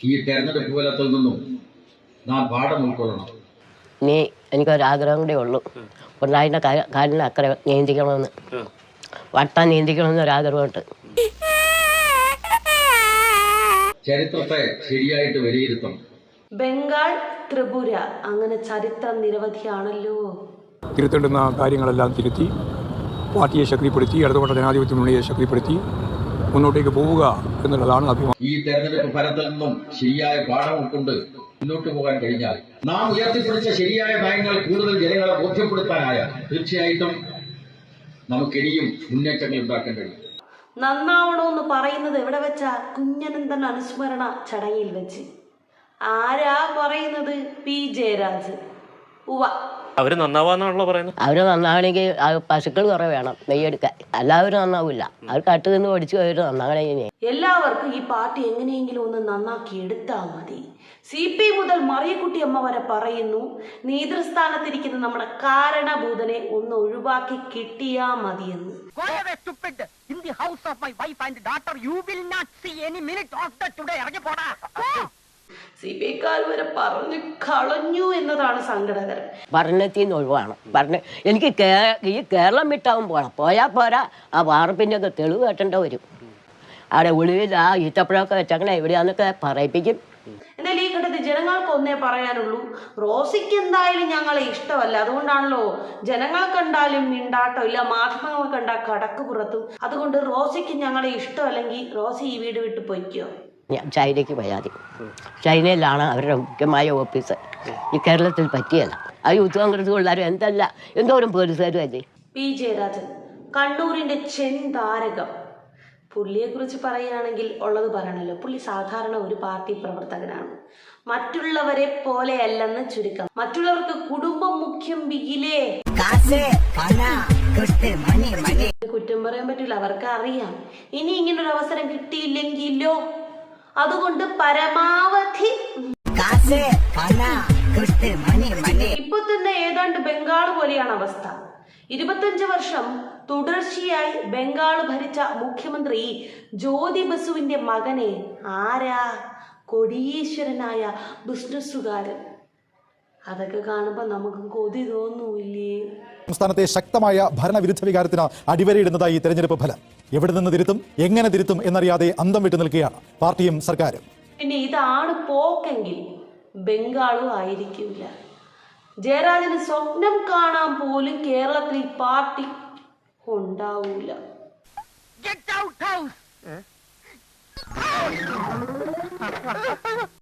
ഈ തെരഞ്ഞെടുപ്പ് ഫലത്തിൽ നിന്നും നാം പാഠം ഉൾക്കൊള്ളണം. നീ എനിക്കൊരാഗ്രഹം കൂടെ ഉള്ളൂ. പിണറായിന്റെ കാലിന് അക്കര നിയന്ത്രിക്കണമെന്ന്. വട്ടം നിയന്ത്രിക്കണമെന്ന് ഒരാഗ്രഹമുണ്ട്. ചരിത്രത്തെ ശരിയായിട്ട് വിലയിരുത്തണം. ബംഗാൾ ത്രിപുര അങ്ങനെ ചരിത്രം നിരവധിയാണല്ലോ. തിരുത്തേണ്ടുന്ന കാര്യങ്ങളെല്ലാം തിരുത്തി പാർട്ടിയെ ശക്തിപ്പെടുത്തി ഇടതുകൊണ്ട ജനാധിപത്യ മുന്നണിയെ ശക്തിപ്പെടുത്തി മുന്നോട്ടേക്ക് പോവുക എന്നുള്ളതാണ് അഭിമാനം. ഈ തെരഞ്ഞെടുപ്പ് ഫലത്തിൽ നിന്നും ശരിയായ പാഠം ഉൾക്കൊണ്ട് മുന്നോട്ട് പോകാൻ കഴിഞ്ഞാൽ. നാം ഉയർത്തിപ്പിടിച്ച ശരിയായ നയങ്ങൾ കൂടുതൽ ജനങ്ങളെ ബോധ്യപ്പെടുത്താനായ തീർച്ചയായിട്ടും നമുക്കിനിയും മുന്നേറ്റങ്ങൾ ഉണ്ടാക്കാൻ കഴിയും. നന്നാവണമെന്ന് പറയുന്നത് എവിടെ വെച്ചാ കുഞ്ഞനന്ദൻ അനുസ്മരണ ചടങ്ങിൽ വെച്ച്. ആരാ പറയുന്നത് പി ജയരാജ് അവർ നന്നാവാന്നാണല്ലോ പറയുന്നത്. അവർ നന്നാവണമെങ്കിൽ ആ പശുക്കൾ കുറെ വേണം നെയ്യെടുക്കാൻ എല്ലാവരും നന്നാവില്ല. അവർ കട്ട് നിന്ന് പഠിച്ചു അവർ നന്നാവണെങ്കിൽ എല്ലാവർക്കും ഈ പാർട്ടി എങ്ങനെയെങ്കിലും ഒന്ന് നന്നാക്കി എടുത്താൽ മതി. സി പി മുതൽ മറിയക്കുട്ടി അമ്മ വരെ പറയുന്നു നേതൃസ്ഥാനത്തിരിക്കുന്ന നമ്മുടെ കാരണഭൂതനെ ഒന്ന് ഒഴിവാക്കി കിട്ടിയാ മതിയെന്ന്. Go away, stupid! In the house of my wife and daughter, you will not see any minute of the today. C P ഐക്കാർ വരെ പറഞ്ഞു കളഞ്ഞു എന്നതാണ് സങ്കടകരം ഭരണത്തിൽ നിന്ന് ഒഴിവാണ് ഭരണ എനിക്ക് ഈ കേരളം വിട്ടാവും പോകണം പോയാൽ പോരാ. ആ വാർപ്പിന്റെ ഒക്കെ തെളിവ് കേട്ടേണ്ട വരും. അവിടെ ഒളിവിൽ ആ ഈത്തപ്പഴമൊക്കെ വെച്ചങ്ങനെ എവിടെയാന്നൊക്കെ പറയിപ്പിക്കും. എന്നാൽ ഈ ഘട്ടത്തിൽ ജനങ്ങൾക്ക് ഒന്നേ പറയാനുള്ളൂ. റോസിക്ക് എന്തായാലും ഞങ്ങളെ ഇഷ്ടമല്ല. അതുകൊണ്ടാണല്ലോ ജനങ്ങളെ കണ്ടാലും മിണ്ടാട്ടോ ഇല്ല മാധ്യമങ്ങൾ കണ്ടാൽ കടക്ക് പുറത്തും. അതുകൊണ്ട് റോസിക്ക് ഞങ്ങളെ ഇഷ്ടമല്ലെങ്കിൽ റോസി ഈ വീട് വിട്ട് പൊയ്ക്കോ. ഞാൻ ചൈനയ്ക്ക് പോയാൽ മതി ചൈനയിലാണ് അവരുടെ മുഖ്യമായ ഓഫീസ്. ഈ കേരളത്തിൽ പറ്റിയല്ല. ആ യൂത്ത് കോൺഗ്രസ് പിള്ളേർ എന്തല്ല എന്തോരം പോലീസുകാരും അല്ലേ? പി. ജയരാജൻ കണ്ണൂരിന്റെ ചെന്താരകം. പുള്ളിയെ കുറിച്ച് പറയുകയാണെങ്കിൽ ഉള്ളത് പറയണല്ലോ. പുള്ളി സാധാരണ ഒരു പാർട്ടി പ്രവർത്തകനാണ്. മറ്റുള്ളവരെ പോലെയല്ലെന്ന് ചുരുക്കം. മറ്റുള്ളവർക്ക് കുടുംബം മുഖ്യം ബിഗിലേ കാശ്, പണ, കെട്ട്, മണി, മണി. കുറ്റം പറയാൻ പറ്റില്ല അവർക്ക് അറിയാം ഇനി ഇങ്ങനൊരു അവസരം കിട്ടിയില്ലെങ്കിലോ? അതുകൊണ്ട് പരമാവധി. ഇപ്പൊ തന്നെ ഏതാണ്ട് ബംഗാൾ പോലെയാണ് അവസ്ഥ. ഇരുപത്തഞ്ച് വർഷം തുടർച്ചയായി ബംഗാൾ ഭരിച്ച മുഖ്യമന്ത്രി ജ്യോതി ബസുവിന്റെ മകനെ ആരാ? കൊടീശ്വരനായ ബിസിനസ്സുകാരൻ. അതൊക്കെ കാണുമ്പോൾ നമുക്ക് കൊതി തോന്നൂല്ലേ? സംസ്ഥാനത്തെ ശക്തമായ ഭരണവിരുദ്ധ വികാരത്തിന് അടിവരയിടുന്നതായി തെരഞ്ഞെടുപ്പ് ഫലം. എവിടെ നിന്ന് തിരുത്തും എങ്ങനെ തിരുത്തും എന്നറിയാതെ അന്തം വിട്ടു നിൽക്കുകയാണ് പാർട്ടിയും സർക്കാരും. പിന്നെ ഇതാണ് പോക്കെങ്കിൽ ബംഗാളും ആയിരിക്കില്ല. ജയരാജന് സ്വപ്നം കാണാൻ പോലും കേരളത്തിൽ പാർട്ടി ഉണ്ടാവൂല.